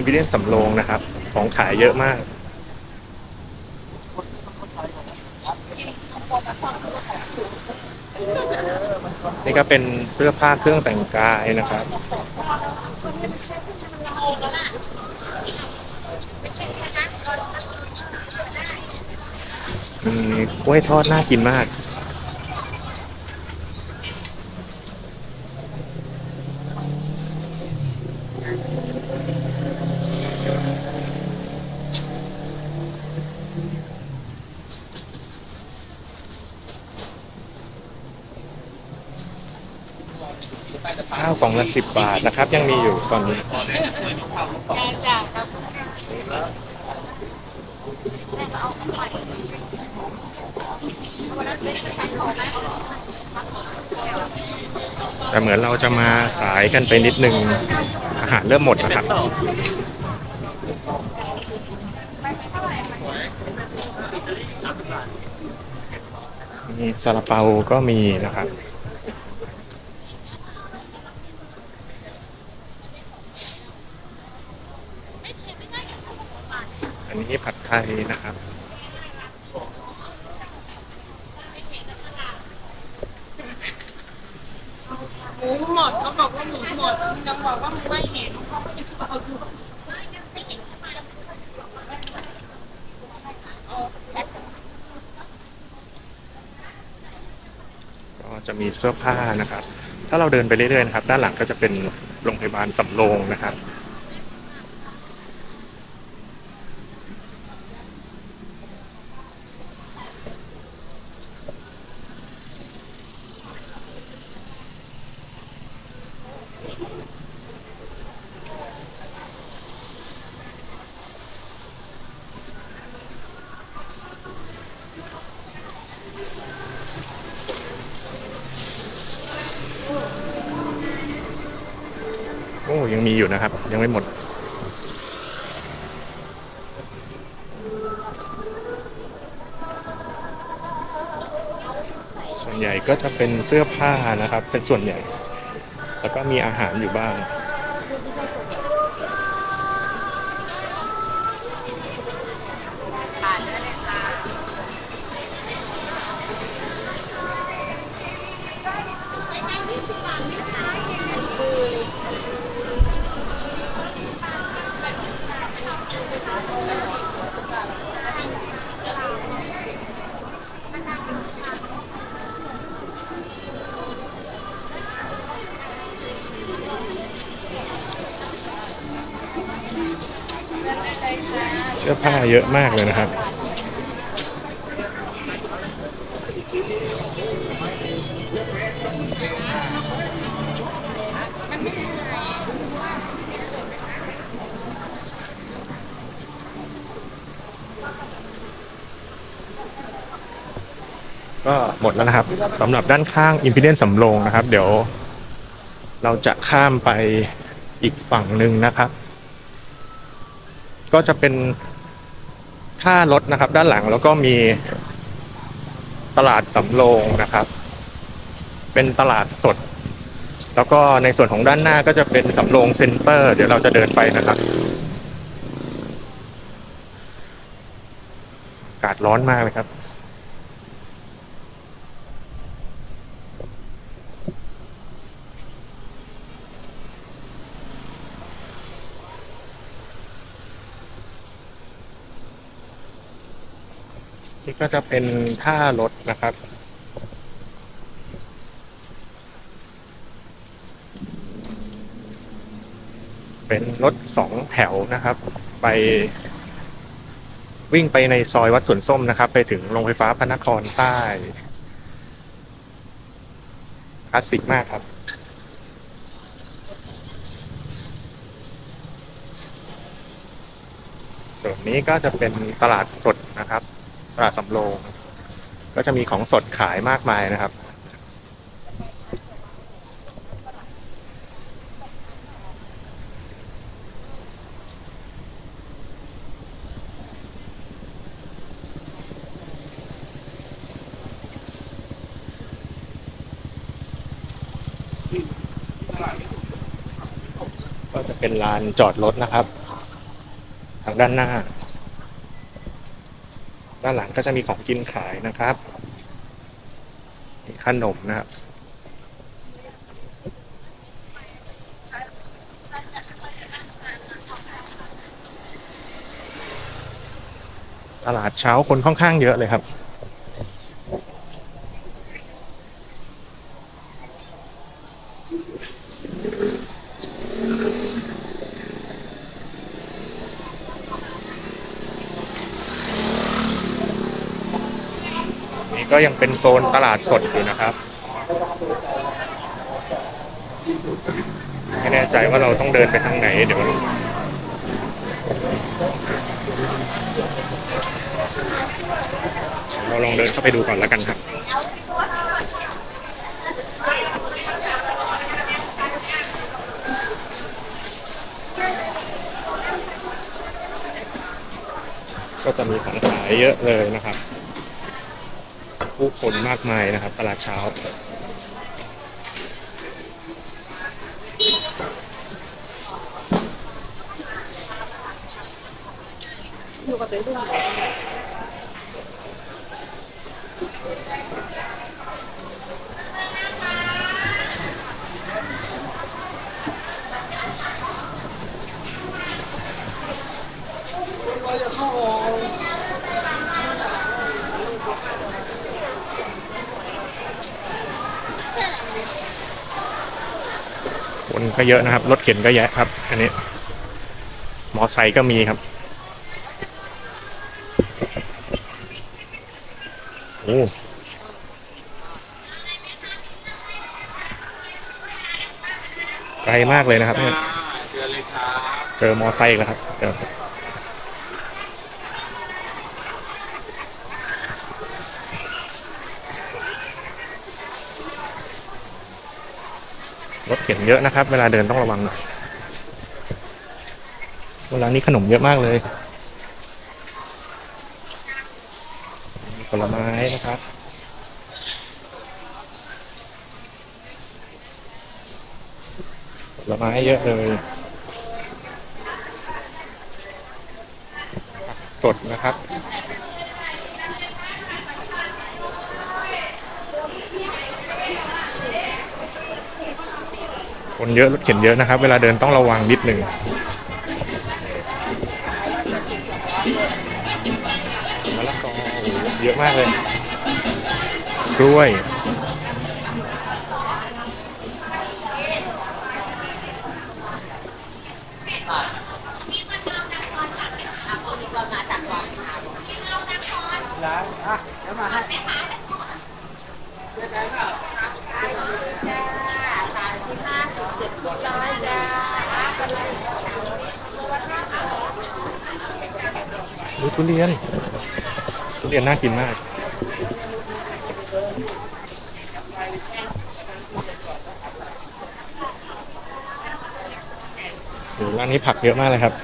อิมพีเรียนสำโรงนะครับ ของขายเยอะมาก นี่ก็เป็นเสื้อผ้าเครื่องแต่งกายนะครับมีกล้วยทอดน่ากินมาก ข้าวกล่องละสิบบาทนะครับ ยังมีอยู่ตอนนี้แกงจ้ะครับแต่เหมือนเราจะมาสายกันไปนิดนึงอาหารเริ่มหมดนะครับ มีซาลาเปาก็มีนะครับอันนี้ผัดไทยนะครับหมูหมดเขาบอกว่าหมูหมดมึงยังบอกว่ามึงไม่เห็นก็ จะมีเสื้อผ้านะครับ ถ้าเราเดินไปเรื่อยๆนะครับ ด้านหลังก็จะเป็นโรงพยาบาลสำโรงนะครับ ยังมีอยู่นะครับ ยังไม่หมด ส่วนใหญ่ก็จะเป็นเสื้อผ้านะครับ เป็นส่วนใหญ่ แล้วก็มีอาหารอยู่บ้าง เสื้อผ้าเยอะมากเลยนะครับ ก็หมดแล้วนะครับสำหรับด้านข้างอิมพีเรียนสำโรงนะครับ เดี๋ยว เราจะข้ามไปอีกฝั่งหนึ่งนะครับ ก็จะเป็น ท่ารถนะครับ ด้านหลังแล้วก็มีตลาดสำโรงนะครับ เป็นตลาดสด แล้วก็ในส่วนของด้านหน้าก็จะเป็นสำโรงเซ็นเตอร์ เดี๋ยวเราจะเดินไปนะครับอากาศร้อนมากเลยครับ นี่ก็จะเป็นท่ารถนะครับ เป็นรถสองแถวนะครับ ไป วิ่งไปในซอยวัดสวนส้มนะครับ ไปถึงโรงไฟฟ้าพระนครใต้คลาสสิกมากครับส่วนนี้ก็จะเป็นตลาดสดนะครับ ตลาดสำโรงก็จะมีของสดขายมากมายนะครับ ก็จะเป็นลานจอดรถนะครับ ทางด้านหน้า ด้านหลังก็จะมีของกินขายนะครับมีขนมนะครับตลาดเช้าคนค่อนข้างเยอะเลยครับ ก็ยังเป็นโซนตลาดสดอยู่นะครับ ไม่แน่ใจว่าเราต้องเดินไปทางไหนเดี๋ยวเราลองเดินเข้าไปดูก่อนแล้วกันครับก็จะมีของขายเยอะเลยนะครับ ผู้คนมากมายนะครับ ตลาดเช้า อยู่กับตัวดู คนก็เยอะนะครับ รถเข็นก็แยะครับ อันนี้ มอไซค์ก็มีครับโอ้ไกลมากเลยนะครับเนี่ยเดือนเลยครับเจอมอไซค์อีกแล้วครับเดี๋ย วรถเข็นเยอะนะครับ เวลาเดินต้องระวังหน่อยเวลานี้ขนมเยอะมากเลยมีผลไม้นะครับผลไม้เยอะเลยสดนะครับ คนเยอะรถเข็นเยอะนะครับ เวลาเดินต้องระวังนิดหนึ่งมะละกอเยอะมากเลย กล้วย สามสิบห้าสิบเจ็ดร้อยจ้า ดูทุเรียน ทุเรียนน่ากินมากร้านนี้ผักเยอะมากเลยครับ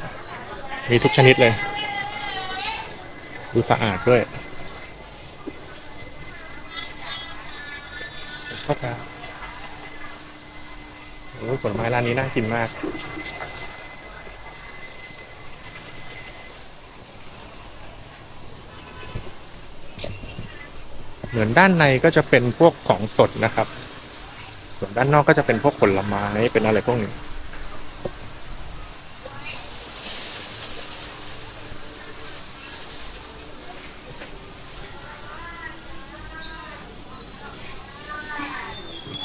มีทุกชนิดเลย ดูสะอาดด้วยข้าวกาโอ้ผลไม้ร้านนี้น่ากินมาก เหมือนด้านในก็จะเป็นพวกของสดนะครับ ส่วนด้านนอกก็จะเป็นพวกผลไม้เป็นอะไรพวกนี้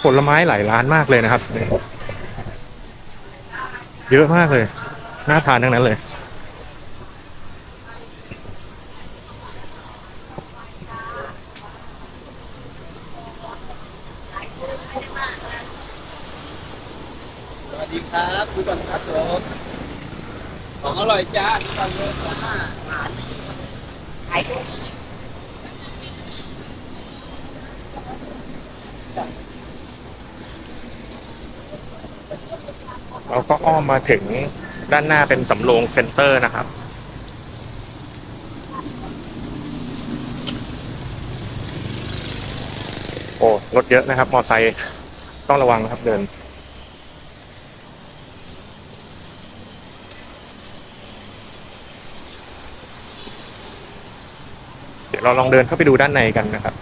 ผลไม้หลายร้านมากเลยนะครับ เยเยอะมากเลย น่าทานทั้งนั้นเลย สวัสดีครับดูก่อนครับผม ของอร่อยจ้าดูก่อนเลยจ้าเราก็อ้อมมาถึงด้านหน้าเป็นสำโรงเซ็นเตอร์นะครับ โอ้รถเยอะนะครับ มอไซค์ต้องระวังนะครับเดิน เราลองเดินเข้าไปดูด้านในกันนะครับ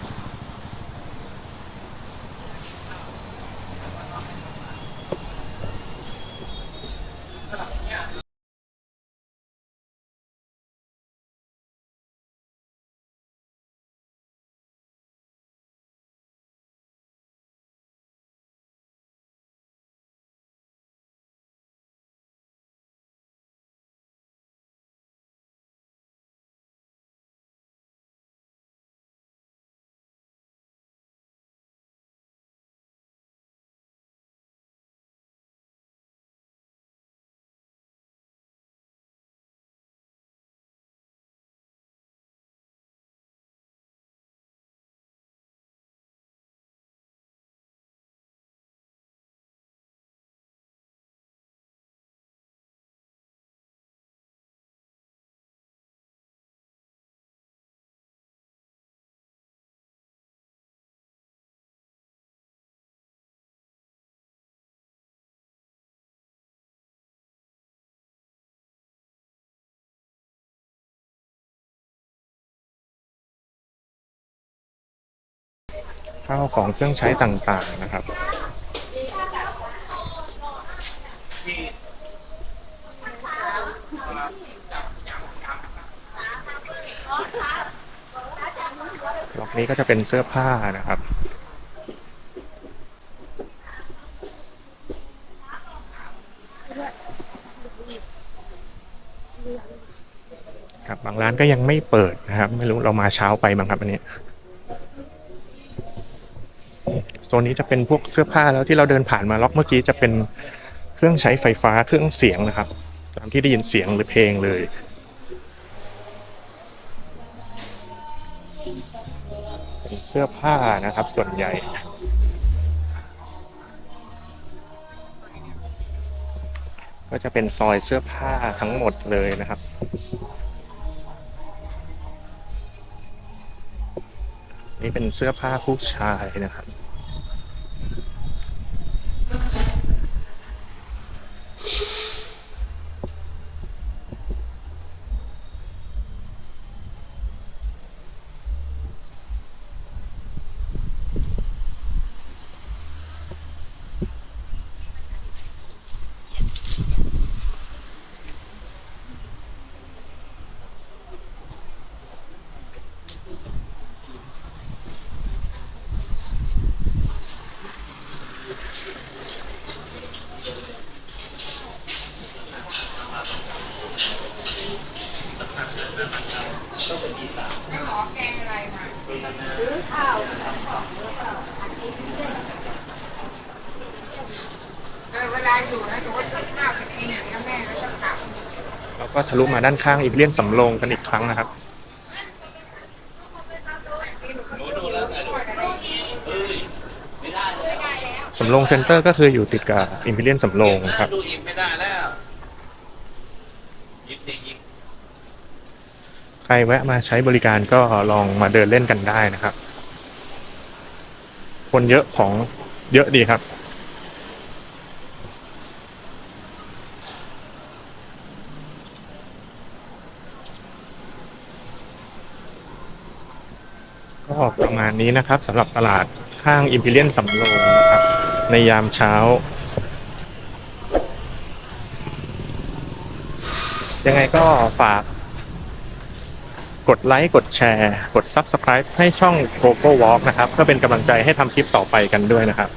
ข้าวของเครื่องใช้ต่างๆนะครับ ล็อกนี้ก็จะเป็นเสื้อผ้านะครับครับบางร้านก็ยังไม่เปิดนะครับ ไม่รู้เรามาเช้าไปมั้งครับอันนี้ โซนนี้จะเป็นพวกเสื้อผ้าแล้วที่เราเดินผ่านมาล็อกเมื่อกี้จะเป็นเครื่องใช้ไฟฟ้าเครื่องเสียงนะครับ ตามที่ได้ยินเสียงหรือเพลงเลย เป็นเสื้อผ้านะครับส่วนใหญ่ก็จะเป็นซอยเสื้อผ้าทั้งหมดเลยนะครับ นี่เป็นเสื้อผ้าผู้ชายนะครับ แม่ก็จะกลับแล้วก็ทะลุมาด้านข้างอีกเลี่ยนสำโรงกันอีกครั้งนะครับสำโรงเซ็นเตอร์ก็คืออยู่ติดกับอิมพีเรียนสำโรงครับ ดูอิ่มไม่ได้แล้วยิ้มจริงยิ้ม ใครแวะมาใช้บริการก็ลองมาเดินเล่นกันได้นะครับ คนเยอะของเยอะดีครับก็ประมาณนี้นะครับสำหรับตลาดข้างอิมพีเรียนสำโรงนะครับในยามเช้า ยังไงก็ฝาก กดไลค์ กดแชร์ กด Subscribe ให้ช่อง GoGo Walk นะครับ ก็เป็นกำลังใจให้ทำคลิปต่อไปกันด้วยนะครับ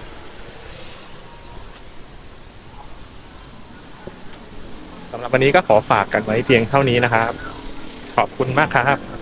สำหรับวันนี้ก็ขอฝากกันไว้เพียงเท่านี้นะครับ ขอบคุณมากครับ